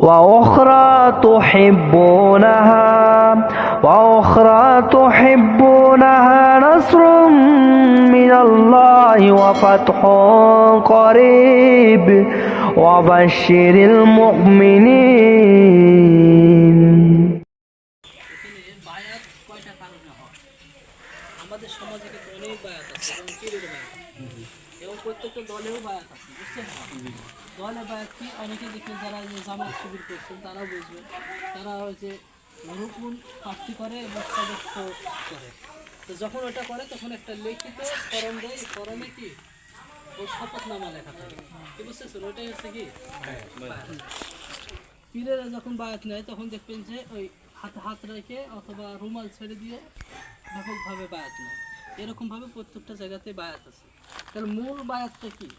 وأخرى تحبونها وأخرى تحبونها نصر من الله وفتح قريب وبشر المؤمنين এখানে বায়াত কয়টা কারণে হয় আমাদের সমাজে কিন্তু অনেক বায়াত আছে যেমন পীরের বায়াত এবং প্রত্যেকটা দলেও বায়াত আছে বুঝছেন দলে বায়াত কি অনেকে দেখবেন যারা যে জামাত শিবির করছেন, তারাও বুঝবেন তারা ওই যে রুকুন প্রার্থী করে এবং সদস্য করে। তো যখন ওটা করে, তখন একটা লিখিত ফরম দেয়। ফরমে কি? ও শপথনামা লেখা থাকে। কি বুঝতেছেন? ওইটাই হচ্ছে কি। পীরেরা যখন বায়াত নেয়, তখন দেখবেন যে ওই হাত হাত রেখে অথবা রুমাল ছেড়ে দিয়ে ব্যাপকভাবে বায়াত নেয়। এরকমভাবে প্রত্যেকটা জায়গাতে বায়াত আছে। তাহলে মূল বায়াতটা কি?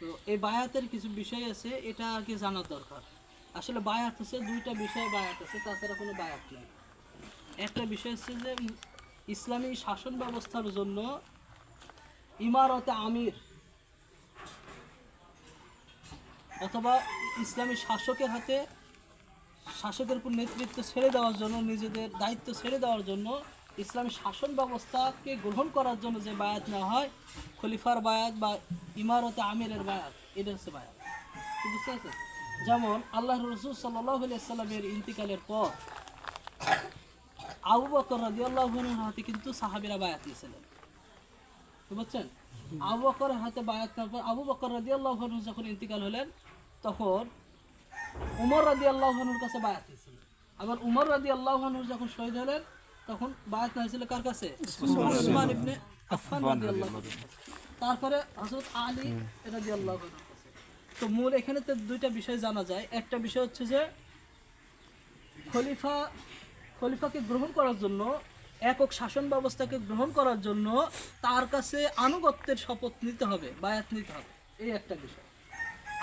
তো এই বায়াতের কিছু বিষয় আছে, এটা আগে জানার দরকার। আসলে বায়াত হচ্ছে দুইটা বিষয় বায়াত আছে, তাছাড়া কোনো বায়াত নেই। একটা বিষয় হচ্ছে যে, ইসলামী শাসন ব্যবস্থার জন্য ইমারতে আমির অথবা ইসলামী শাসকের হাতে শাসকের উপর নেতৃত্ব ছেড়ে দেওয়ার জন্য, নিজেদের দায়িত্ব ছেড়ে দেওয়ার জন্য ইসলামী শাসন ব্যবস্থাকে গ্রহণ করার জন্য যে বায়াত নেওয়া হয়, খলিফার বায়াত বা ইমারতে আমিরের বায়াত, এটা হচ্ছে বায়াত। বুঝতে পারছেন? যেমন আল্লাহ রসুল সাল্লাহ সাল্লামের ইন্তিকালের পর আবু বকর রাজি আল্লাহ হাতে কিন্তু সাহাবিরা বায়াত নিয়েছিলেন। বুঝতে পারছেন আবু বকরের হাতে বায়াত নেওয়ার পর আবু বকর রাজি আল্লাহ যখন ইন্তিকাল হলেন, তখন উমর রাজি আল্লাহনুর কাছে বায়াত হয়েছিল আবার উমর রাজি আল্লাহনুর যখন শহীদ হলেন তখন বায়াত না হয়েছিল কার কাছে? উসমান ইবনে আফফান রাদিয়াল্লাহু তারপরে হযরত আলী রাদিয়াল্লাহু তো মূল এখানে তো দুইটা বিষয় জানা যায়। একটা বিষয় হচ্ছে যে খলিফা খলিফাকে গ্রহণ করার জন্য একক শাসন ব্যবস্থাকে গ্রহণ করার জন্য তার কাছে আনুগত্যের শপথ নিতে হবে বায়াত নিতে হবে। এই একটা বিষয়।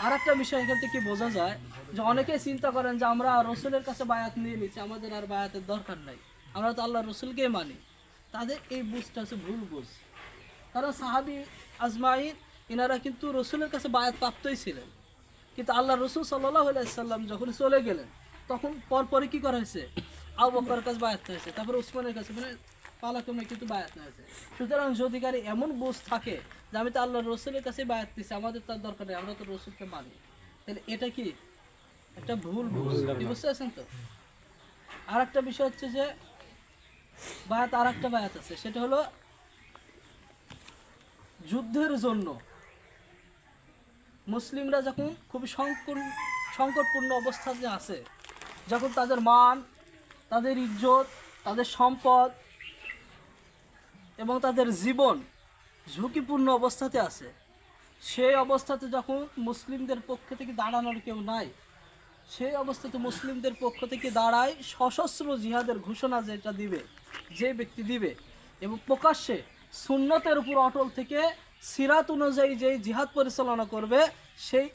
আর একটা বিষয় এখান থেকে বোঝা যায় যে অনেকেই চিন্তা করেন যে আমরা রসুলের কাছে বায়াত নিয়ে নিচ্ছি আমাদের আর বায়াতের দরকার নাই। আমরা তো আল্লাহ রসুলকে মানি। তাদের এই বুঝটা হচ্ছে ভুল বুঝ। কারণ সাহাবি আজমাইন এনারা কিন্তু রসুলের কাছে বায়াত প্রাপ্তই ছিলেন। কিন্তু আল্লাহ রসুল সাল্লাহ সাল্লাম যখন চলে গেলেন তখন পরপরই কি করা হয়েছে? আবু বকরের কাছে বায়াত হয়েছে তারপরে উসমানের কাছে মানে পালাক্রমে কিন্তু বায়াত হয়েছে। সুতরাং যদি কারি এমন বুঝ থাকে যে আমি তো আল্লাহ রসুলের কাছে বায়াত দিচ্ছি আমাদের তার দরকার নেই আমরা তো রসুলকে মানি। তাহলে এটা কি? একটা ভুল বুঝ। বুঝতে পারছেন তো? আর একটা বিষয় হচ্ছে যে বায়াত আর একটা বায়াত আছে, সেটা হলো যুদ্ধের জন্য। মুসলিমরা যখন খুবই সংকট সংকটপূর্ণ অবস্থাতে আছে, যখন তাদের মান, তাদের ইজ্জত, তাদের সম্পদ এবং তাদের জীবন ঝুঁকিপূর্ণ অবস্থাতে আছে, সেই অবস্থাতে যখন মুসলিমদের পক্ষ থেকে দাঁড়ানোর কেউ নাই সেই অবস্থাতে মুসলিমদের পক্ষ থেকে দাঁড়ায়, সশস্ত্র জিহাদের ঘোষণা যেটা দিবে, যে ব্যক্তি দিবে, এবং প্রকাশ্যে সুন্নতের উপর অটল থেকে সিরাত অনুযায়ী যেই জিহাদ পরিচালনা করবে, সেই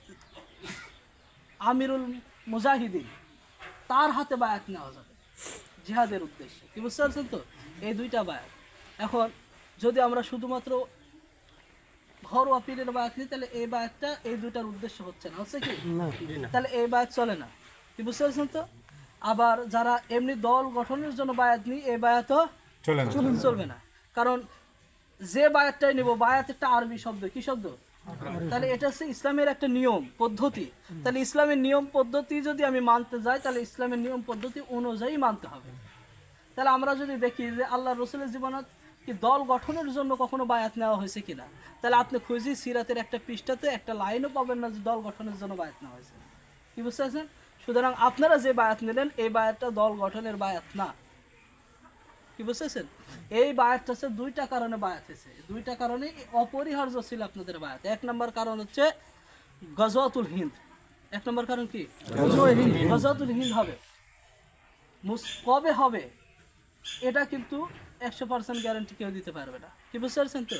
আমিরুল মুজাহিদিন, তার হাতে বায়াত নেওয়া যাবে, জিহাদের উদ্দেশ্যে। কি বুঝতে পারছেন তো? এই দুইটা বায়াত। এখন যদি আমরা শুধুমাত্র ঘরোয়া পীরের নিই তাহলে এই বায়াতটা এই দুইটার উদ্দেশ্য হচ্ছে না। হচ্ছে কি? তাহলে এই বায়াত চলে না। কি বুঝতে পারছেন তো? আবার যারা এমনি দল গঠনের জন্য বায়াত নিই এই বায়াতও চলবে না। কারণ যে বায়াতটাই নেব বায়াত একটা আরবি শব্দ। কি শব্দ? তাহলে এটা হচ্ছে ইসলামের একটা নিয়ম পদ্ধতি। তাহলে ইসলামের নিয়ম পদ্ধতি যদি আমি মানতে যাই তাহলে ইসলামের নিয়ম পদ্ধতি অনুযায়ী মানতে হবে। তাহলে আমরা যদি দেখি যে আল্লাহ রসুলের জীবনত কি দল গঠনের জন্য কখনো বায়াত নেওয়া হয়েছে কিনা? তাহলে আপনি খুঁজি সিরাতের একটা পৃষ্ঠাতে একটা লাইনও পাবেন না যে দল গঠনের জন্য বায়াত নেওয়া হয়েছে। কি বুঝতে পারছেন? সুতরাং আপনারা যে বায়াত নিলেন, এই বায়াতটা দল গঠনের বায়াত না। কি বুঝতেছেন এই বায়াতটা হচ্ছে দুইটা কারণে বায়াত হয়েছে। দুইটা কারণে অপরিহার্য ছিল আপনাদের বায়াত। এক নম্বর কারণ হচ্ছে গজওয়াতুল হিন্দ। এক নম্বর কারণ কি? গজওয়াতুল হিন্দ। হবে। কবে হবে? এটা কিন্তু একশো পার্সেন্ট গ্যারান্টি কেউ দিতে পারবে না। কি বুঝতে পারছেন তো?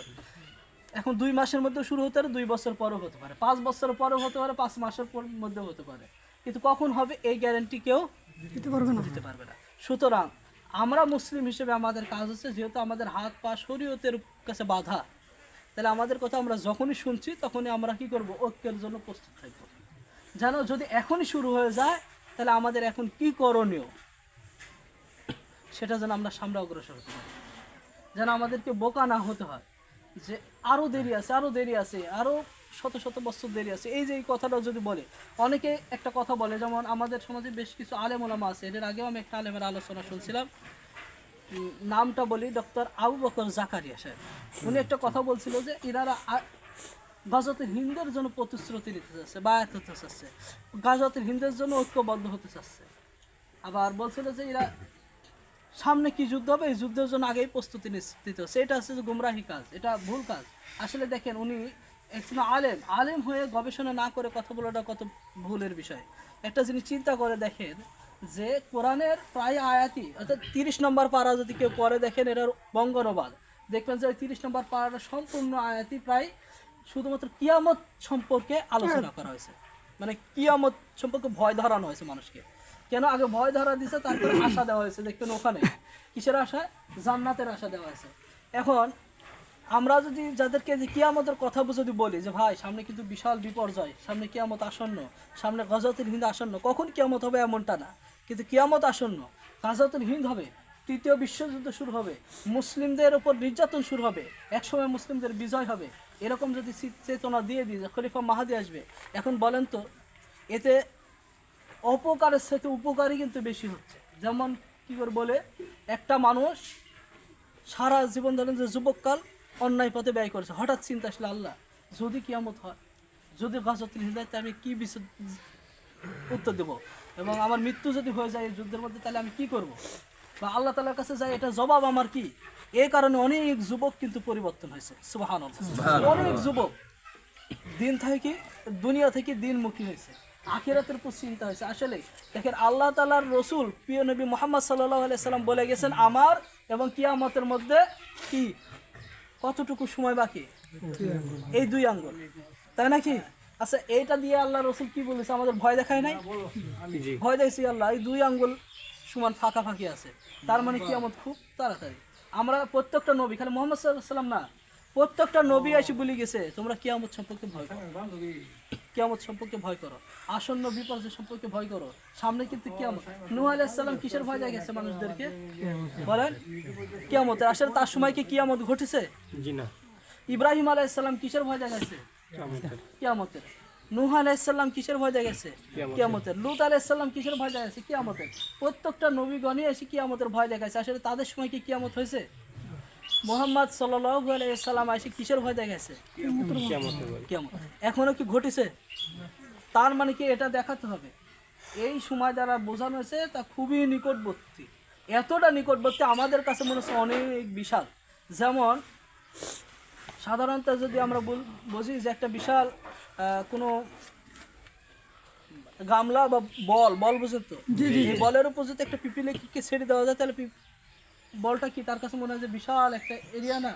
এখন দুই মাসের মধ্যে শুরু হতে পারে দুই বছর পরও হতে পারে। পাঁচ বছর পরও হতে পারে পাঁচ মাসের পর- মধ্যেও হতে পারে। কিন্তু কখন হবে এই গ্যারান্টি কেউ দিতে পারবে না। দিতে পারবে না। সুতরাং আমরা মুসলিম হিসেবে আমাদের কাজ হচ্ছে যেহেতু আমাদের হাত পা শরীয়তের কাছে বাধা তাহলে আমাদের কথা আমরা যখনই শুনছি তখনই আমরা কি করব? ঐক্যের জন্য প্রস্তুত থাকব। যেন যদি এখনই শুরু হয়ে যায় তাহলে আমাদের এখন কি করণীয়? সেটা যেন আমরা সামনে অগ্রসর হতে পারি। যেন আমাদেরকে বোকা না হতে হয় যে আরও দেরি আছে আরও দেরি আছে আরও শত শত বছর দেরি আছে। এই যে এই কথাটা যদি বলে, অনেকে একটা কথা বলে, যেমন আমাদের সমাজে বেশ কিছু আলেম ওলামা আছে এর আগেও আমি একটা আলেমের আলোচনা শুনছিলাম। নামটা বলি ডক্টর আবু বকর জাকারিয়া সাহেব। উনি একটা কথা বলছিল যে ইনারা আ- গাজতের হিন্দের জন্য প্রতিশ্রুতি নিতে চাচ্ছে বায়াত হতে চাচ্ছে। গাজতের হিন্দের জন্য ঐক্যবদ্ধ হতে চাচ্ছে। আবার বলছিল যে এরা সামনে কি যুদ্ধ হবে? এই যুদ্ধের জন্য আগেই প্রস্তুতি নিতে হচ্ছে এটা হচ্ছে গুমরাহি কাজ, এটা ভুল কাজ। আসলে দেখেন, উনি একজন আলেম। আলেম হয়ে গবেষণা না করে কথা বলাটা কত ভুলের বিষয়। একটা জিনিস চিন্তা করে দেখেন যে কোরআনের প্রায় আয়াতি, অর্থাৎ তিরিশ নম্বর পারা যদি কেউ পরে দেখেন এটার বঙ্গনবাদ দেখবেন যে ওই তিরিশ নম্বর পাড়াটা সম্পূর্ণ আয়াতি প্রায় শুধুমাত্র কিয়ামত সম্পর্কে আলোচনা করা হয়েছে। মানে কিয়ামত সম্পর্কে ভয় ধরানো হয়েছে মানুষকে। কেন আগে ভয় ধরা দিছে, তারপরে আশা দেওয়া হয়েছে। দেখবেন ওখানে কিসের আশা? জান্নাতের আশা দেওয়া হয়েছে। এখন আমরা যদি যাদেরকে যে কিয়ামতের কথা যদি বলি যে, ভাই, সামনে কিন্তু বিশাল বিপর্যয়, সামনে কিয়ামত আসন্ন, সামনে গজতের হিন্দ আসন্ন, কখন কিয়ামত হবে এমনটা না। কিন্তু কিয়ামত আসন্ন গাজতের হিন্দ হবে, তৃতীয় বিশ্বযুদ্ধ শুরু হবে, মুসলিমদের উপর নির্যাতন শুরু হবে, একসময় মুসলিমদের বিজয় হবে। এরকম যদি চেতনা দিয়ে দিই যে খলিফা মাহাদি আসবে, এখন বলেন তো, এতে অপকারের সাথে উপকারই কিন্তু বেশি হচ্ছে। যেমন কি করে বলে একটা মানুষ সারা জীবন ধরেন যে যুবককাল অন্যায় পথে ব্যয় করেছে হঠাৎ চিন্তা আসলে আল্লাহ যদি কিয়ামত হয় যদি গাছতির হৃদয়তে আমি কী বিষয় উত্তর দেব? এবং আমার মৃত্যু যদি হয়ে যায় যুদ্ধের মধ্যে তাহলে আমি কি করব। বা আল্লাহ তালার কাছে যায় এটা জবাব আমার কি? এ কারণে অনেক যুবক কিন্তু পরিবর্তন হয়েছে। সুবাহ অনেক যুবক দিন থেকে দুনিয়া থেকে দিনমুখী হয়েছে। আখিরাতের উপর চিন্তা হয়েছে। আসলে দেখেন আল্লাহ তালার রসুল প্রিয় নবী মোহাম্মদ সাল্লাহ সাল্লাম বলে গেছেন আমার এবং কিয়ামতের মধ্যে কি? কতটুকু সময় বাকি? এই দুই আঙ্গুল। তাই নাকি আচ্ছা এইটা দিয়ে আল্লাহ রসুল কি বলেছে? আমাদের ভয় দেখায় নাই? ভয় দেখছি আল্লাহ এই দুই আঙ্গুল সমান ফাঁকা ফাঁকি আছে। তার মানে কিয়ামত খুব তাড়াতাড়ি। আমরা প্রত্যেকটা নবী খালি মোহাম্মদ সাল্লাহ সাল্লাম না প্রত্যেকটা নবী এসে বলে গেছে তোমরা কিয়ামত সম্পর্কে ভয় করো। কিয়ামত সম্পর্কে ভয় করো। আসন্ন বিপর্যয় সম্পর্কে ভয় করো। সামনে কিন্তু কিয়ামত। নূহ আলাইসাল্লাম কিসের ভয় দেখেছে মানুষদেরকে? বলেন কিয়ামতের আসলে তার সময় কি কিয়ামত ঘটেছে? জি না। ইব্রাহিম আলাইসাল্লাম কিসের ভয় দেখাচ্ছে কিয়ামতের। নূহ আলাইসাল্লাম কিসের ভয় দেখাচ্ছে কিয়ামতের। লুত আলাইসাল্লাম কিসের ভয় দেখাচ্ছে কিয়ামতের। প্রত্যেকটা নবীগণই এসে কিয়ামতের ভয় দেখাচ্ছে আসলে তাদের সময় কি কিয়ামত হয়েছে? মোহাম্মদ আলাইসাল্লাম এসে কিসের ভয় দেখাচ্ছে কিয়ামত এখনও কি ঘটেছে? তার মানে কি এটা দেখাতে হবে? এই সময় যারা বোঝানো হয়েছে তা খুবই নিকটবর্তী। এতটা নিকটবর্তী আমাদের কাছে মনে হচ্ছে অনেক বিশাল। যেমন সাধারণত যদি আমরা বল- বুঝি যে একটা বিশাল আহ, কোনো গামলা বা বল বল বুঝেন তো? এই বলের উপর যদি একটা পিপিলিকে ছেড়ে দেওয়া যায় তাহলে বলটা কি তার কাছে মনে হয় যে বিশাল একটা এরিয়া না?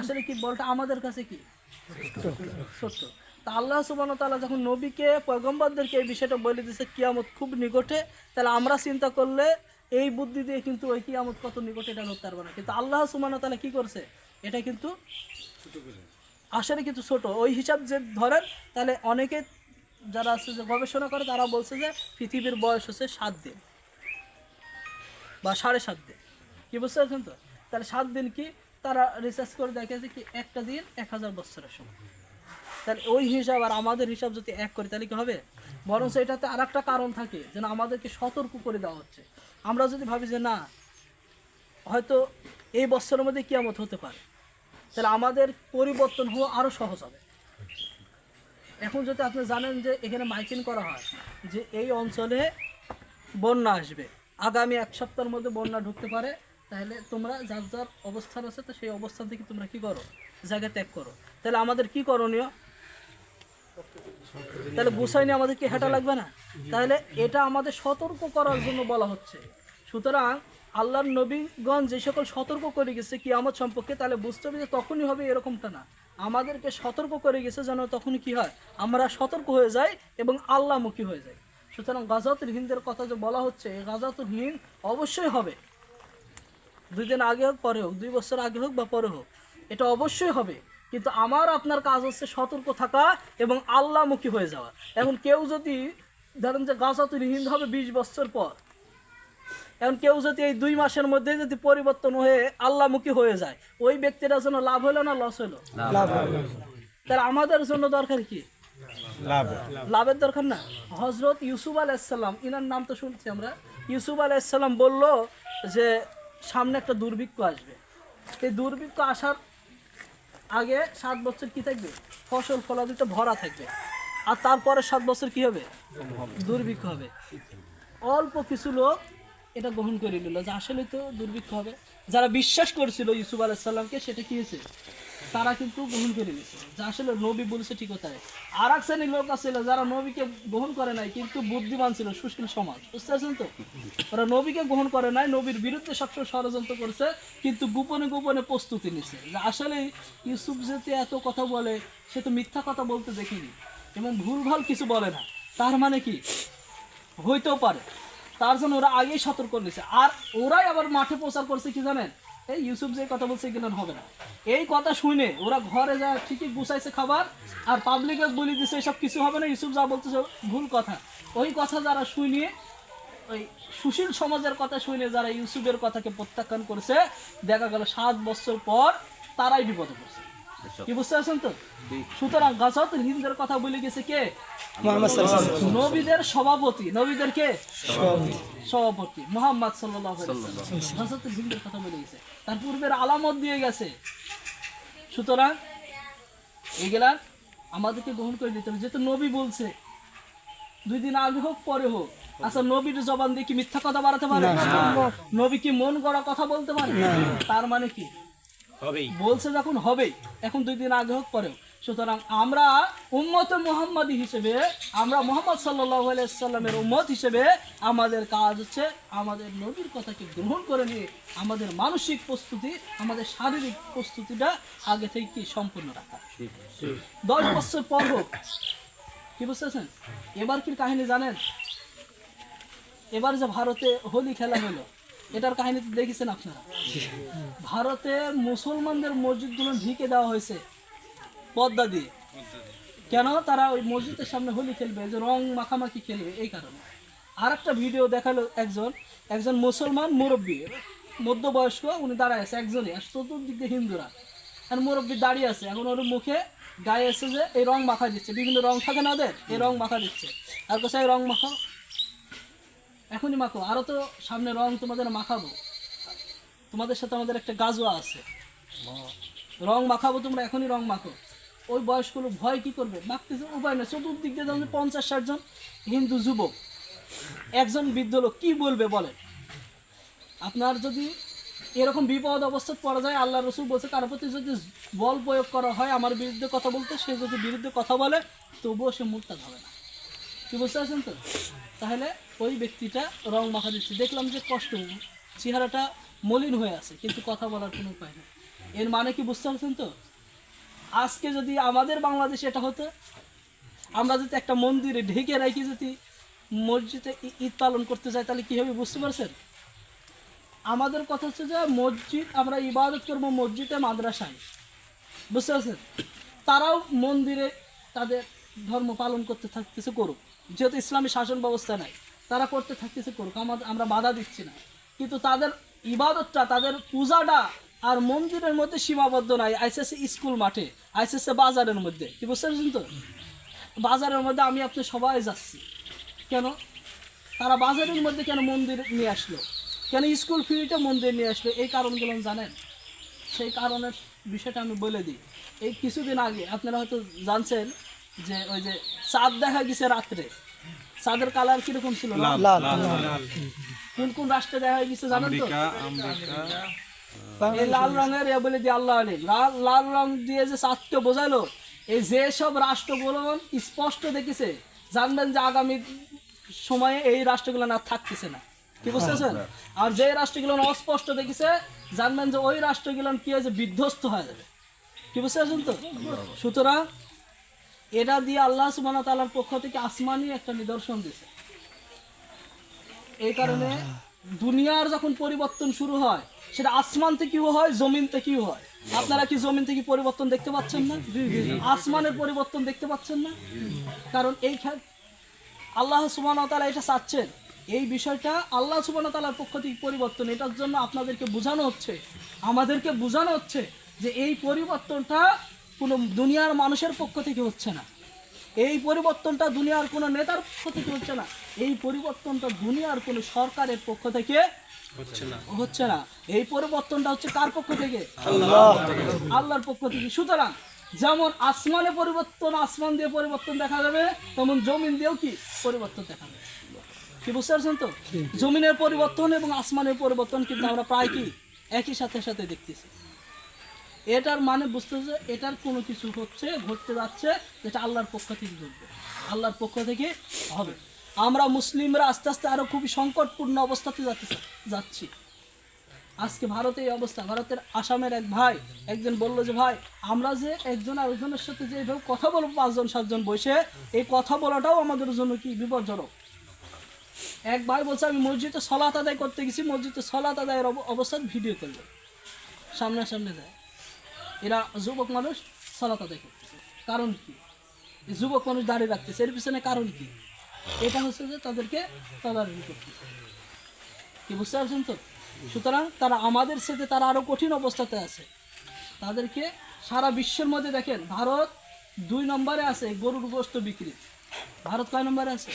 আসলে কি বলটা আমাদের কাছে কি? সত্য। তা আল্লাহ সুবান তাআলা যখন নবীকে পয়গম্বরদেরকে এই বিষয়টা বলে দিয়েছে কিয়ামত খুব নিকটে তাহলে আমরা চিন্তা করলে এই বুদ্ধি দিয়ে কিন্তু ওই কিয়ামত কত নিকটে এটা ধরতে পারব না। কিন্তু আল্লাহ সুবান তাআলা কি করছে? এটা কিন্তু আসলে কিন্তু ছোট। ওই হিসাব যে ধরেন তাহলে অনেকে যারা আছে যে গবেষণা করে তারা বলছে যে পৃথিবীর বয়স হচ্ছে সাত দিন বা সাড়ে সাত দিন। কি বুঝতে পারছেন তো? তাহলে সাত দিন কি তারা রিসার্চ করে দেখেছে কি একটা দিন এক হাজার বছরের সময় তাহলে ওই হিসাব আর আমাদের হিসাব যদি এক করি, তাহলে কি হবে? বরং এটাতে আর একটা কারণ থাকে যেন আমাদেরকে সতর্ক করে দেওয়া হচ্ছে। আমরা যদি ভাবি যে না, হয়তো এই বছরের মধ্যে কিয়ামত হতে পারে, তাহলে আমাদের পরিবর্তন হওয়া আরও সহজ হবে। এখন যদি আপনি জানেন যে এখানে মাইকিং করা হয় যে এই অঞ্চলে বন্যা আসবে। আগামী এক সপ্তাহের মধ্যে বন্যা ঢুকতে পারে তাহলে তোমরা যার যার অবস্থান আছে, তো সেই অবস্থান থেকে তোমরা কি করো? জায়গা ত্যাগ করো। তাহলে আমাদের কি করণীয়? তাহলে গুছাই নিয়ে আমাদের কি হেঁটা লাগবে না? তাহলে এটা আমাদের সতর্ক করার জন্য বলা হচ্ছে। সুতরাং আল্লাহর নবীগণ যে সকল সতর্ক করে গেছে কি আমার সম্পর্কে, তাহলে বুঝতে হবে যে তখনই হবে এরকমটা না। আমাদেরকে সতর্ক করে গেছে যেন তখন কি হয়? আমরা সতর্ক হয়ে যাই এবং আল্লাহমুখী হয়ে যাই। সুতরাং গাজাতুল হিন্দের কথা যে বলা হচ্ছে গাজাতুল হিন্দ অবশ্যই হবে। দুই দিন আগে হোক পরে হোক দুই বছর আগে হোক বা পরে হোক এটা অবশ্যই হবে। কিন্তু আমার আপনার কাজ হচ্ছে সতর্ক থাকা এবং আল্লাহমুখী হয়ে যাওয়া। এখন কেউ যদি ধরেন যে গাছাতুল হিন্দ হবে বিশ বছর পর এখন কেউ যদি এই দুই মাসের মধ্যে যদি পরিবর্তন হয়ে আল্লাহমুখী হয়ে যায় ওই ব্যক্তিটার জন্য লাভ হলো না লস হলো তাহলে আমাদের জন্য দরকার কি? লাভের দরকার না? হজরত ইউসুফ আলাইসাল্লাম ইনার নাম তো শুনছি আমরা ইউসুফ আলাইসাল্লাম বলল যে সামনে একটা দুর্ভিক্ষ আসবে। এই দুর্ভিক্ষ আসার আগে সাত বছর কি থাকবে? ফসল ফলাদিতে ভরা থাকবে। আর তারপরে সাত বছর কি হবে? দুর্ভিক্ষ হবে। অল্প কিছু লোক এটা গ্রহণ করে নিল যে আসলে তো দুর্ভিক্ষ হবে। যারা বিশ্বাস করছিল ইউসুফ আলাইসাল্লামকে সেটা কি হয়েছে? তারা কিন্তু গ্রহণ করে নিয়েছে যে আসলে নবী বলছে ঠিক কথায় আর এক শ্রেণির লোক আছিল যারা নবীকে গ্রহণ করে নাই, কিন্তু বুদ্ধিমান ছিল, সুশীল সমাজ। বুঝতে পারছেন তো? ওরা নবীকে গ্রহণ করে নাই, নবীর বিরুদ্ধে সবসময় ষড়যন্ত্র করছে, কিন্তু গোপনে গোপনে প্রস্তুতি নিছে। যে আসলে ইউসুফ যেতে এত কথা বলে, সে তো মিথ্যা কথা বলতে দেখিনি। এবং ভুলভাল কিছু বলে না। তার মানে কি? হইতেও পারে। তার জন্য ওরা আগেই সতর্ক নিয়েছে আর ওরাই আবার মাঠে প্রচার করছে কি জানেন? এই ইউসুফ যে কথা বলছে এগুলো হবে না। এই কথা শুনে ওরা ঘরে যা ঠিকই গুছাইছে খাবার, আর পাবলিকে বলে দিছে, এসব কিছু হবে না, ইউসুফ যা বলতেছে, ভুল কথা। ওই কথা যারা শুনিয়ে, ওই সুশীল সমাজের কথা শুনে যারা ইউসুফের কথাকে প্রত্যাখ্যান করেছে, দেখা গেল সাত বছর পর তারাই বিপদে পড়ছে। কি বুঝতে পারছেন তো? সুতরাং গাছত হিন্দের কথা বলে গেছে কে? নবীদের সভাপতি। নবীদের কে? সভাপতি। মোহাম্মদ সাল্লাহ হজরত হিন্দের কথা বলে গেছে। তার পূর্বের আলামত দিয়ে গেছে। সুতরাং এগুলা আমাদেরকে গ্রহণ করে দিতে হবে। যেহেতু নবী বলছে দুই দিন আগে হোক পরে হোক। আচ্ছা নবীর জবান দিয়ে কি মিথ্যা কথা বাড়াতে পারে? নবী কি মন গড়া কথা বলতে পারে? তার মানে কি? বলছে যখন হবেই এখন দুই দিন আগে হোক পরেও। সুতরাং আমরা উম্মত মোহাম্মদী হিসেবে আমরা মোহাম্মদ সাল্লাহ সাল্লামের উম্মত হিসেবে আমাদের কাজ হচ্ছে আমাদের নবীর কথাকে গ্রহণ করে নিয়ে আমাদের মানসিক প্রস্তুতি আমাদের শারীরিক প্রস্তুতিটা আগে থেকে সম্পূর্ণ রাখা। দশ বছর পর হোক কি বুঝতেছেন? এবার কি কাহিনী জানেন? এবার যে ভারতে হোলি খেলা হলো এটার কাহিনী তো দেখেছেন আপনারা? ভারতে মুসলমানদের মসজিদগুলো ঢেকে দেওয়া হয়েছে পদ্মা দিয়ে। কেন? তারা ওই মসজিদের সামনে হোলি খেলবে যে রং মাখামাখি খেলবে, এই কারণে। আর একটা ভিডিও দেখাল একজন একজন মুসলমান মুরব্বী, মধ্যবয়স্ক, উনি দাঁড়ায় আছে একজনই, আর চতুর্দিক দিয়ে হিন্দুরা। আর মুরব্বী দাঁড়িয়ে আছে, এখন ওর মুখে গায়ে এসে যে এই রং মাখা দিচ্ছে, বিভিন্ন রং থাকে না ওদের? এই রং মাখা দিচ্ছে। আর কোথায় রং মাখাও এখনই মাখো। আরও তো সামনে রং তোমাদের মাখাবো। তোমাদের সাথে আমাদের একটা গাজুয়া আছে। রং মাখাবো তোমরা, এখনই রং মাখো। ওই বয়স্ক লোক ভয় কি করবে? মাখতেছে, উপায় না চতুর্দিক দিয়ে যেমন পঞ্চাশ, ষাট জন হিন্দু যুবক, একজন বৃদ্ধ লোক, কি বলবে বলেন? আপনার যদি এরকম বিপদ অবস্থা পড়া যায়, আল্লাহ রসুল বলছে কারোর প্রতি যদি বল প্রয়োগ করা হয়, আমার বিরুদ্ধে কথা বলতে, সে যদি বিরুদ্ধে কথা বলে, তবুও সে মুক্তাদ হবে না। কি বুঝতে পারছেন তো? তাহলে ওই ব্যক্তিটা রং মাখা দিচ্ছে। দেখলাম যে কষ্ট, চেহারাটা মলিন হয়ে আছে, কিন্তু কথা বলার কোনো উপায় নেই। এর মানে কি বুঝতে পারছেন তো? আজকে যদি আমাদের বাংলাদেশে এটা হতো, আমরা যদি একটা মন্দিরে ঢেকে রাখি, যদি মসজিদে ঈদ পালন করতে যাই, তাহলে কী হবে বুঝতে পারছেন? আমাদের কথা হচ্ছে যে মসজিদ, আমরা ইবাদত করব মসজিদে, মাদ্রাসায়। বুঝতে পারছেন? তারাও মন্দিরে তাদের ধর্ম পালন করতে থাকতেছে করুক যেহেতু ইসলামী শাসন ব্যবস্থা নাই, তারা করতে থাকতেছে করুক আমাদের আমরা বাধা দিচ্ছি না। কিন্তু তাদের ইবাদতটা, তাদের পূজাটা আর মন্দিরের মধ্যে সীমাবদ্ধ নাই আইসেছে স্কুল মাঠে আইসেছে বাজারের মধ্যে। কি বুঝতে পারছেন তো? বাজারের মধ্যে আমি আপনি সবাই যাচ্ছি। কেন? তারা বাজারের মধ্যে কেন মন্দির নিয়ে আসলো? কেন স্কুল ফ্রিতে মন্দির নিয়ে আসলো? এই কারণগুলো জানেন? সেই কারণের বিষয়টা আমি বলে দিই। এই কিছুদিন আগে আপনারা হয়তো জানছেন যে ওই যে চাঁদ দেখা গেছে রাত্রে। চাঁদের কালার কীরকম ছিল? লাল। কোন কোন রাষ্ট্রে দেখা গেছে জানেন তো? এই লাল রঙের এ বলে দিয়ে আল্লাহ আলী লাল লাল রং দিয়ে যে চাঁদকে বোঝালো এই যে সব রাষ্ট্রগুলো স্পষ্ট দেখেছে। জানবেন যে আগামী সময়ে এই রাষ্ট্রগুলো না থাকতেছে না। কি বুঝতেছেন? আর যে রাষ্ট্রগুলো অস্পষ্ট দেখেছে জানবেন যে ওই রাষ্ট্রগুলো কি হয়েছে বিধ্বস্ত হয়ে যাবে। কি বুঝতে পারছেন তো? সুতরাং এটা দিয়ে আল্লাহ সুবাহ তালার পক্ষ থেকে আসমানি একটা নিদর্শন দিছে। এই কারণে দুনিয়ার যখন পরিবর্তন শুরু হয় সেটা আসমান থেকেও হয় জমিন থেকেও হয়। আপনারা কি জমিন থেকে পরিবর্তন দেখতে পাচ্ছেন না? আসমানের পরিবর্তন দেখতে পাচ্ছেন না? কারণ এই আল্লাহ সুবান তালা এটা চাচ্ছেন। এই বিষয়টা আল্লাহ সুবান তালার পক্ষ থেকে পরিবর্তন এটার জন্য আপনাদেরকে বোঝানো হচ্ছে আমাদেরকে বোঝানো হচ্ছে যে এই পরিবর্তনটা কোনো দুনিয়ার মানুষের পক্ষ থেকে হচ্ছে না। এই পরিবর্তনটা দুনিয়ার কোনো নেতার পক্ষ থেকে হচ্ছে না। এই পরিবর্তনটা দুনিয়ার কোনো সরকারের পক্ষ থেকে হচ্ছে না। এই পরিবর্তনটা হচ্ছে কার পক্ষ থেকে? আল্লাহর পক্ষ থেকে। সুতরাং যেমন আসমানে পরিবর্তন আসমান দিয়ে পরিবর্তন দেখা যাবে তেমন জমিন দিয়েও কি পরিবর্তন দেখা যাবে? কি বুঝতে পারছেন তো? জমিনের পরিবর্তন এবং আসমানের পরিবর্তন কিন্তু আমরা প্রায় কি একই সাথে সাথে দেখতেছি। এটার মানে বুঝতে যে এটার কোনো কিছু হচ্ছে, ঘটতে যাচ্ছে, যেটা আল্লাহর পক্ষ থেকে ঘটবে। আল্লাহর পক্ষ থেকে হবে। আমরা মুসলিমরা আস্তে আস্তে আরও খুবই সংকটপূর্ণ অবস্থাতে যাচ্ছে, যাচ্ছি। আজকে ভারতে এই অবস্থা। ভারতের আসামের এক ভাই একজন বলল যে, ভাই, আমরা যে একজন আরেকজনের সাথে যে এইভাবে কথা বলব, পাঁচজন, সাতজন বসে, এই কথা বলাটাও আমাদের জন্য কি বিপজ্জনক? এক ভাই বলছে, আমি মসজিদে সলাত আদায় করতে গেছি, মসজিদে সলাত আদায়ের অব- অবস্থায় ভিডিও করল সামনে যায়। এরা যুবক মানুষ সলাত আদায় করতেছে কারণ কি? যুবক মানুষ দাঁড়িয়ে রাখতেছে এর পিছনে কারণ কি? এটা হচ্ছে যে তাদেরকে তদারকি করতেছে কি বুঝতে পারছেন তো? সুতরাং তারা আমাদের সাথে তারা আরও কঠিন অবস্থাতে আছে। তাদেরকে সারা বিশ্বের মধ্যে দেখেন ভারত দুই নম্বরে আছে গরুর গোস্ত বিক্রি। ভারত কয় নম্বরে আছে?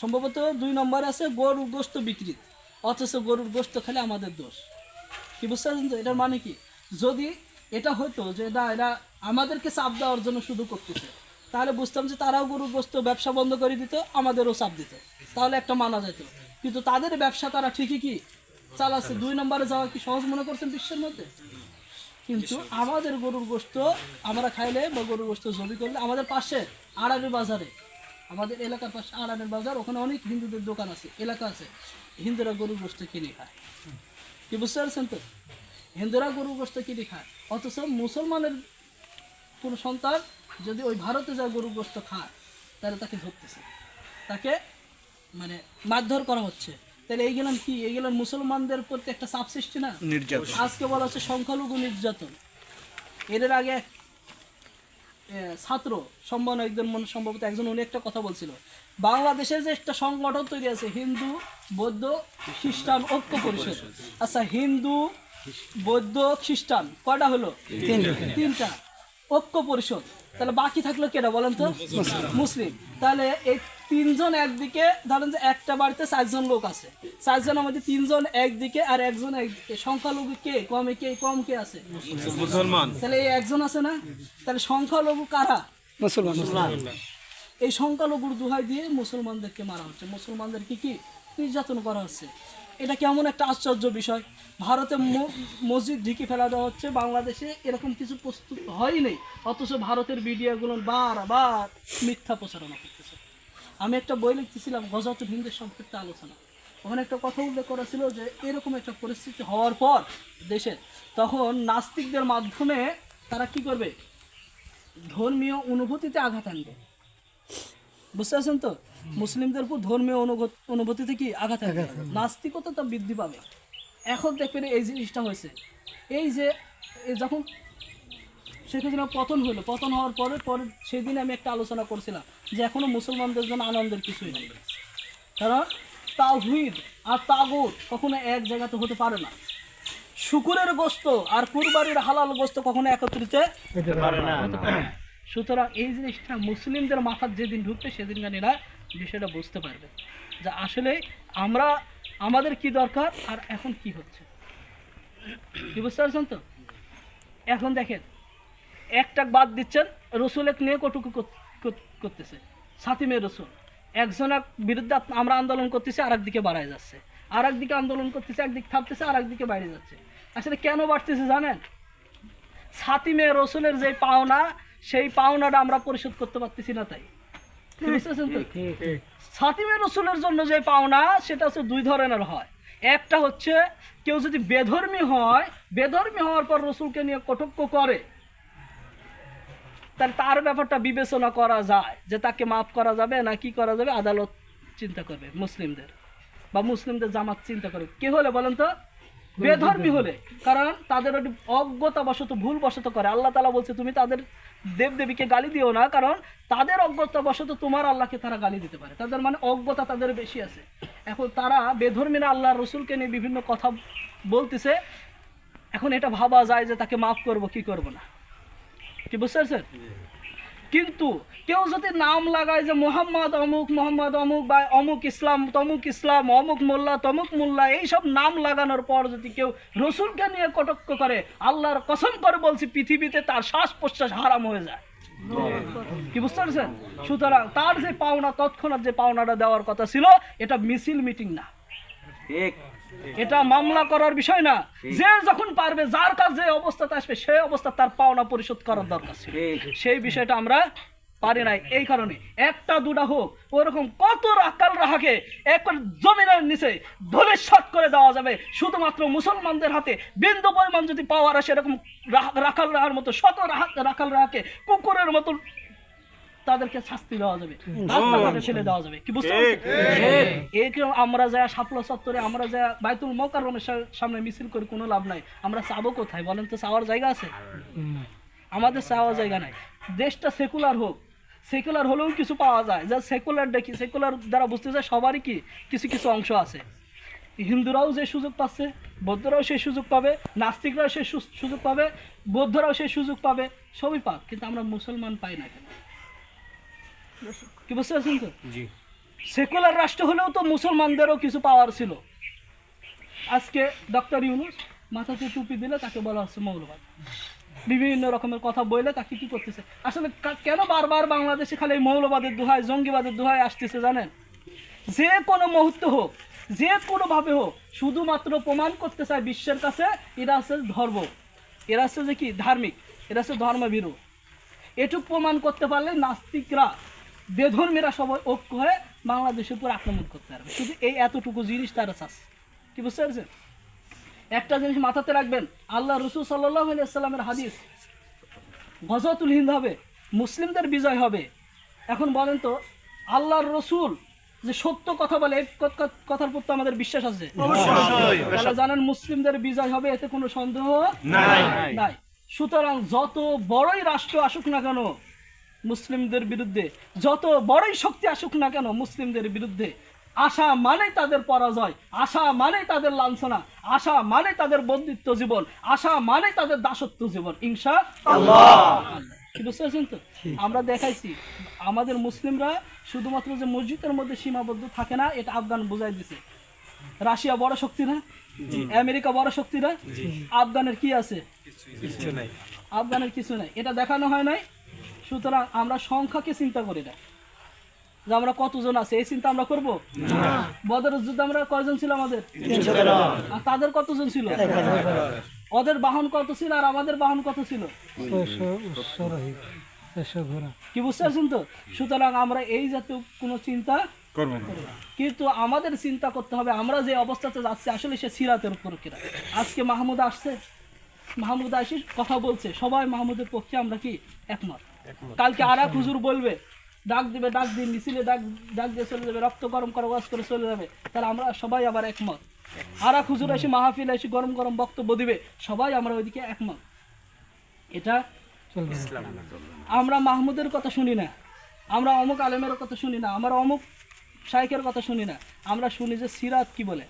সম্ভবত দুই নম্বরে আছে গরুর গোস্ত বিক্রি। অথচ গরুর গোস্ত খালি আমাদের দোষ। কি বুঝতে পারছেন তো? এটার মানে কি? যদি এটা হতো যে না এরা আমাদেরকে চাপ দেওয়ার জন্য শুধু করতেছে তাহলে বুঝতাম যে তারাও গরুর গোস্ত ব্যবসা বন্ধ করে দিত আমাদেরও চাপ দিত। তাহলে একটা মানা যেত কিন্তু তাদের ব্যবসা তারা ঠিকই কি চালাচ্ছে? দুই নম্বরে যাওয়া কি সহজ মনে করছেন বিশ্বের মধ্যে? কিন্তু আমাদের গরুর গোস্ত আমরা খাইলে বা গরুর গোস্ত জমি করলে আমাদের পাশে আড়ানের বাজারে আমাদের এলাকার পাশে আড়ানের বাজার ওখানে অনেক হিন্দুদের দোকান আছে এলাকা আছে। হিন্দুরা গরুর গোস্ত কিনে খায়। কি বুঝতে পারছেন তো? হিন্দুরা গরুর গোস্ত কিনে খায়? অথচ মুসলমানের কোনো সন্তান যদি ওই ভারতে যায় গরুর গোস্ত খায় তাহলে তাকে ধরতেছে। তাকে মানে মারধর করা হচ্ছে। তাহলে এইগুলান কি? এইগুলান মুসলমানদের প্রতি একটা চাপ সৃষ্টি না? আজকে বলা হচ্ছে সংখ্যালঘু নির্যাতন। এদের আগে ছাত্র সম্মান একজন মনে সম্ভবত একজন উনি একটা কথা বলছিল। বাংলাদেশের যে একটা সংগঠন তৈরি আছে হিন্দু বৌদ্ধ খ্রিস্টান ঐক্য পরিষদ। আচ্ছা হিন্দু বৌদ্ধ খ্রিস্টান কয়টা হলো? তিনটা। ঐক্য পরিষদ। তাহলে বাকি থাকল কেটা বলেন তো? মুসলিম। তাহলে এই তিনজন একদিকে ধরেন যে একটা বাড়িতে চারজন লোক আছে। চারজনের মধ্যে তিনজন একদিকে আর একজন একদিকে সংখ্যালঘু কে? কমে কে? কম কে আছে? মুসলমান। তাহলে এই একজন আছে না? তাহলে সংখ্যালঘু কারা? মুসলমান। এই সংখ্যালঘুর দোহাই দিয়ে মুসলমানদেরকে মারা হচ্ছে। মুসলমানদেরকে কি? নির্যাতন করা হচ্ছে। এটা কেমন একটা আশ্চর্য বিষয়। ভারতে মসজিদ ঢিকি ফেলা দেওয়া হচ্ছে, বাংলাদেশে এরকম কিছু প্রস্তুত হয় হয়নি অথচ ভারতের মিডিয়াগুলো বারবার মিথ্যা প্রচারণা করতেছে। আমি একটা বই লিখতেছিলাম গজাতুল হিন্দের সংক্ষিপ্ত আলোচনা। ওখানে একটা কথা উল্লেখ করা ছিল যে, এরকম একটা পরিস্থিতি হওয়ার পর দেশের তখন নাস্তিকদের মাধ্যমে তারা কি করবে? ধর্মীয় অনুভূতিতে আঘাত আনবে। বুঝতে পারছেন তো? মুসলিমদের উপর ধর্মীয় অনুভূতিতে কি আঘাত নাস্তিকতা তা বৃদ্ধি পাবে। এখন দেখবেন এই জিনিসটা হয়েছে। এই যে যখন শেখ হাসিনা পতন হলো পতন হওয়ার পরে পরে সেদিন আমি একটা আলোচনা করছিলাম যে এখনও মুসলমানদের জন্য আনন্দের কিছুই নেই। কারণ তাওহিদ আর তাগুত কখনো এক জায়গাতে হতে পারে না। শুকুরের গোস্ত আর কুরবানির হালাল গোস্ত কখনো একত্রিত পারে না। সুতরাং এই জিনিসটা মুসলিমদের মাথার যেদিন ঢুকবে সেদিন গানিরা বিষয়টা বুঝতে পারবে। যে আসলে আমরা, আমাদের কি দরকার আর এখন কি হচ্ছে? কি বুঝতে পারছেন তো? এখন দেখেন, একটা বাদ দিচ্ছেন রসুলেক নিয়ে কটুকু কর- কর- করতেছে। সাতিমে রসুল। একজনের বিরুদ্ধে আমরা আন্দোলন করতেছি আর একদিকে বাড়ায় যাচ্ছে। আর একদিকে আন্দোলন করতেছে, একদিকে থাকতেছে আর একদিকে বাইরে যাচ্ছে। আসলে কেন বাড়তেছে জানেন? সাতিমে রসুলের যে পাওনা সেই পাওনাটা আমরা পরিশোধ করতে পারতেছি না তাই। বুঝতেছেন তো? সাতিমে রসুলের জন্য যে পাওনা সেটা হচ্ছে দুই ধরনের হয়। একটা হচ্ছে কেউ যদি বেধর্মী হয় বেধর্মী হওয়ার পর রসুলকে নিয়ে কটক্ষ করে তাহলে তার ব্যাপারটা বিবেচনা করা যায় যে তাকে মাফ করা যাবে না কি করা যাবে আদালত চিন্তা করবে মুসলিমদের বা মুসলিমদের জামাত চিন্তা করবে। কে হলে বলেন তো? বেধর্মী হলে, কারণ তাদের ওটি ভুল বশত করে। আল্লাহ তালা বলছে, তুমি তাদের দেবদেবীকে গালি দিও না, কারণ তাদের অজ্ঞতা অজ্ঞতাবশত তোমার আল্লাহকে তারা গালি দিতে পারে। তাদের মানে অজ্ঞতা তাদের বেশি আছে। এখন তারা বেধর্মীরা আল্লাহ রসুলকে নিয়ে বিভিন্ন কথা বলতেছে। এখন এটা ভাবা যায় যে তাকে মাফ করব, কি করব না? কি বুঝতে পারছেন? কিন্তু কেউ যদি নাম লাগায় যে মোহাম্মদ, অমুক মোহাম্মদ, অমুক বা অমুক ইসলাম, তমুক ইসলাম, অমুক মোল্লা, তমুক মোল্লা, এইসব নাম লাগানোর পর যদি কেউ রসুলকে নিয়ে কটক্ষ করে, আল্লাহর কসম করে বলছি পৃথিবীতে তার শ্বাস প্রশ্বাস হারাম হয়ে যায়। কি বুঝতে পারছেন? সুতরাং তার যে পাওনা, তৎক্ষণাৎ যে পাওনাটা দেওয়ার কথা ছিল, এটা মিছিল মিটিং না। এটা মামলা করার বিষয় না। যে যখন পারবে যার কাছে যে অবস্থাতে আসবে সেই অবস্থা তার পাওনা পরিশোধ করার দরকার ছিল। সেই বিষয়টা আমরা পারি নাই। এই কারণে একটা দুটা হোক ওরকম কত রাকাল রাহাকে এক জমিনের নিচে ধরে শট করে দেওয়া যাবে। শুধুমাত্র মুসলমানদের হাতে বিন্দু পরিমাণ যদি পাওয়ার আসে এরকম রাখাল রাহার মতো শত রাখাল রাহাকে কুকুরের মতো তাদেরকে শাস্তি দেওয়া যাবে। রাস্তাঘাটে ফেলে দেওয়া যাবে। কি বুঝতে পারছেন? এই কেউ আমরা যা সাপলা চত্বরে আমরা যা বাইতুল মোকাররমের সা- সামনে মিছিল করে কোনো লাভ নাই। আমরা চাবো কোথায়? বলেন তো চাওয়ার জায়গা আছে? আমাদের চাওয়ার জায়গা নাই। দেশটা সেকুলার হোক। সেকুলার হলেও কিছু পাওয়া যায়। যা সেকুলার দেখি সেকুলার দ্বারা বুঝতে যায় সবারই কি কিছু কিছু অংশ আছে। হিন্দুরাও যে সুযোগ পাচ্ছে বৌদ্ধরাও সেই সুযোগ পাবে নাস্তিকরাও সেই সু- সুযোগ পাবে বৌদ্ধরাও সেই সুযোগ পাবে সবই পাক। কিন্তু আমরা মুসলমান পাই না কেন? কি বুঝতে পারছেন তো? সেকুলার রাষ্ট্র হলেও তো মুসলমানদেরও কিছু পাওয়ার ছিল। আজকে ডক্টর ইউনুস মাথাতে টুপি দিলে তাকে বলা হচ্ছে মৌলবাদ। বিভিন্ন রকমের কথা বলে তাকে কি করতেছে? আসলে কেন বারবার বাংলাদেশে খালি মৌলবাদের দোহায় জঙ্গিবাদের দোহায় আসতেছে জানেন? যে কোনো মুহূর্ত হোক যে কোনোভাবে হোক শুধুমাত্র প্রমাণ করতে চায় বিশ্বের কাছে এরা হচ্ছে ধর্ম। এরা হচ্ছে যে কি? ধার্মিক। এরা হচ্ছে ধর্মভীরু। এটুক প্রমাণ করতে পারলে নাস্তিকরা বেধর্মীরা সবাই ঐক্য হয়ে বাংলাদেশের উপর আক্রমণ করতে পারবে। শুধু এই এতটুকু জিনিস তারা চাচ্ছে। কি বুঝতে পারছেন? একটা জিনিস মাথাতে রাখবেন আল্লাহ রসুল সাল্লাহ সাল্লামের হাদিস গজতুল হিন্দ হবে মুসলিমদের বিজয় হবে। এখন বলেন তো আল্লাহর রসুল যে সত্য কথা বলে কথার প্রতি আমাদের বিশ্বাস আছে। তাহলে জানেন মুসলিমদের বিজয় হবে এতে কোনো সন্দেহ নাই। সুতরাং যত বড়ই রাষ্ট্র আসুক না কেন মুসলিমদের বিরুদ্ধে। যত বড়ই শক্তি আসুক না কেন মুসলিমদের বিরুদ্ধে। আশা মানে তাদের পরাজয় আশা মানে তাদের লাঞ্ছনা আশা মানে তাদের বন্দিত্ব জীবন আশা মানে তাদের দাসত্ব জীবন। ইনশা বুঝতে পারছেন তো? আমরা দেখাইছি আমাদের মুসলিমরা শুধুমাত্র যে মসজিদের মধ্যে সীমাবদ্ধ থাকে না এটা আফগান বুঝাই দিছে। রাশিয়া বড় শক্তি না? আমেরিকা বড় শক্তি না? আফগানের কি আছে? আফগানের কিছু নাই। এটা দেখানো হয় নাই। সুতরাং আমরা সংখ্যাকে চিন্তা করি না। যে আমরা কতজন আছে এই চিন্তা আমরা করব? বদরের যুদ্ধে আমরা কয়জন ছিল আমাদের? আর তাদের কতজন ছিল? ওদের বাহন কত ছিল আর আমাদের বাহন কত ছিল? কি বুঝতে পারছেন তো? সুতরাং আমরা এই জাতীয় কোনো চিন্তা করব না। কিন্তু আমাদের চিন্তা করতে হবে আমরা যে অবস্থাতে যাচ্ছি আসলে সে সিরাতের উপর কিনা। আজকে মাহমুদ আসছে। মাহমুদ আসি কথা বলছে। সবাই মাহমুদের পক্ষে আমরা কি একমত? কালকে আর এক হুজুর বলবে ডাক দিবে ডাক দিয়ে মিছিলে ডাক ডাক দিয়ে চলে যাবে রক্ত গরম করে ওয়াজ করে চলে যাবে। তাহলে আমরা সবাই আবার একমত। আর এক হুজুর এসে মাহফিল এসে গরম গরম বক্তব্য দিবে সবাই আমরা ওইদিকে একমত। এটা আমরা মাহমুদের কথা শুনি না। আমরা অমুক আলেমের কথা শুনি না। আমরা অমুক শাইখের কথা শুনি না। আমরা শুনি যে সিরাত কি বলে?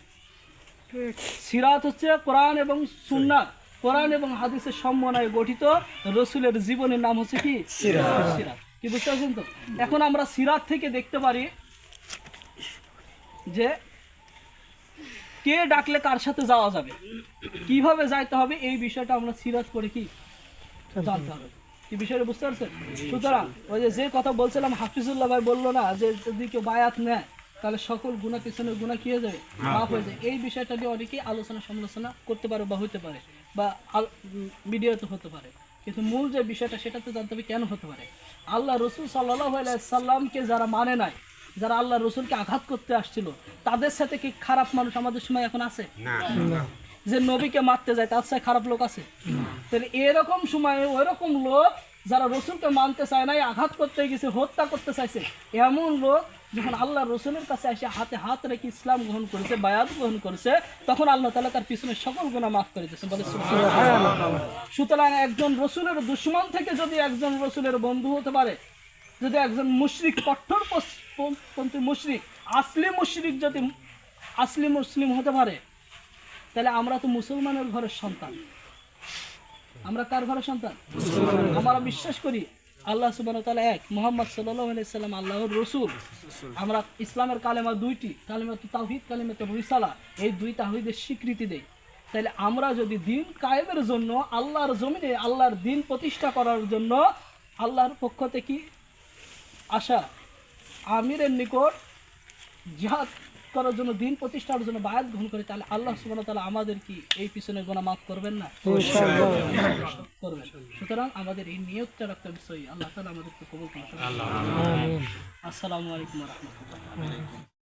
সিরাত হচ্ছে কোরআন এবং সুন্নাত কোরআন এবং হাদিসের সমন্বয়ে গঠিত রসুলের জীবনের নাম হচ্ছে কি? সিরাত। কি বুঝতে পারছেন তো? এখন আমরা সিরাত থেকে দেখতে পারি যে কে ডাকলে কার সাথে যাওয়া যাবে? কীভাবে যাইতে হবে? এই বিষয়টা আমরা সিরাত করে কি? জানতে হবে। কি বিষয়টা বুঝতে পারছেন? সুতরাং ওই যে যে কথা বলছিলাম হাফিজুল্লাহ ভাই বলল না যে যদি কেউ বায়াত নেয় তাহলে সকল গুণা পিছনের গুণা কি হয়ে যাবে? মাফ হয়ে যায় এই বিষয়টা নিয়ে অনেকেই আলোচনা সমালোচনা করতে পারে বা হতে পারে। বা মিডিয়াতে হতে পারে। কিন্তু মূল যে বিষয়টা সেটা তো জানতে হবে কেন হতে পারে। আল্লাহ রসুল সাল্লাহ সাল্লামকে যারা মানে নাই যারা আল্লাহ রসুলকে আঘাত করতে আসছিল তাদের সাথে কি খারাপ মানুষ আমাদের সময় এখন আছে? যে নবীকে মারতে যায় তার সাথে খারাপ লোক আছে? তাহলে এরকম সময়ে ওইরকম লোক যারা রসুলকে মানতে চায় নাই, আঘাত করতে গেছে, হত্যা করতে চাইছে, এমন লোক যখন আল্লাহ রসুলের কাছে এসে হাতে হাত রেখে ইসলাম গ্রহণ করেছে, বায়াত গ্রহণ করেছে, তখন আল্লাহ তালা তার পিছনে সকল গুণা মাফ করে দিয়েছে বলে সুতরাং একজন রসুলের দুশ্মন থেকে যদি একজন রসুলের বন্ধু হতে পারে, যদি একজন মুশরিক, কঠোর পন্থী মুশরিক, আসলি মুশরিক যদি, আসলি মুসলিম হতে পারে, তাহলে আমরা তো মুসলমানের ঘরের সন্তান। আমরা কার ঘরের সন্তান। আমরা বিশ্বাস করি আল্লাহ সুবাহ তাআলা এক, মোহাম্মদ সাল্লাম আল্লাহর রসুল। আমরা ইসলামের কালেমা দুইটি কালেমা তো তাহিদ কালেমা তো রিসালা, এই দুই তাহিদের স্বীকৃতি দেয় তাহলে আমরা যদি দিন কায়েমের জন্য আল্লাহর জমিনে আল্লাহর দিন প্রতিষ্ঠা করার জন্য আল্লাহর পক্ষ থেকে আসা আমিরের নিকট জিহাদ করার জন্য দিন প্রতিষ্ঠার জন্য বায়াত গ্রহণ করে তাহলে আল্লাহ সুবান তালা আমাদের কি এই পিছনে গোনা মাফ করবেন না? করবেন। সুতরাং আমাদের এই নিয়তটা রাখতে বিষয় আল্লাহ তালা আমাদেরকে কবুল আসসালামু আলাইকুম রাহমাতুল্লাহ।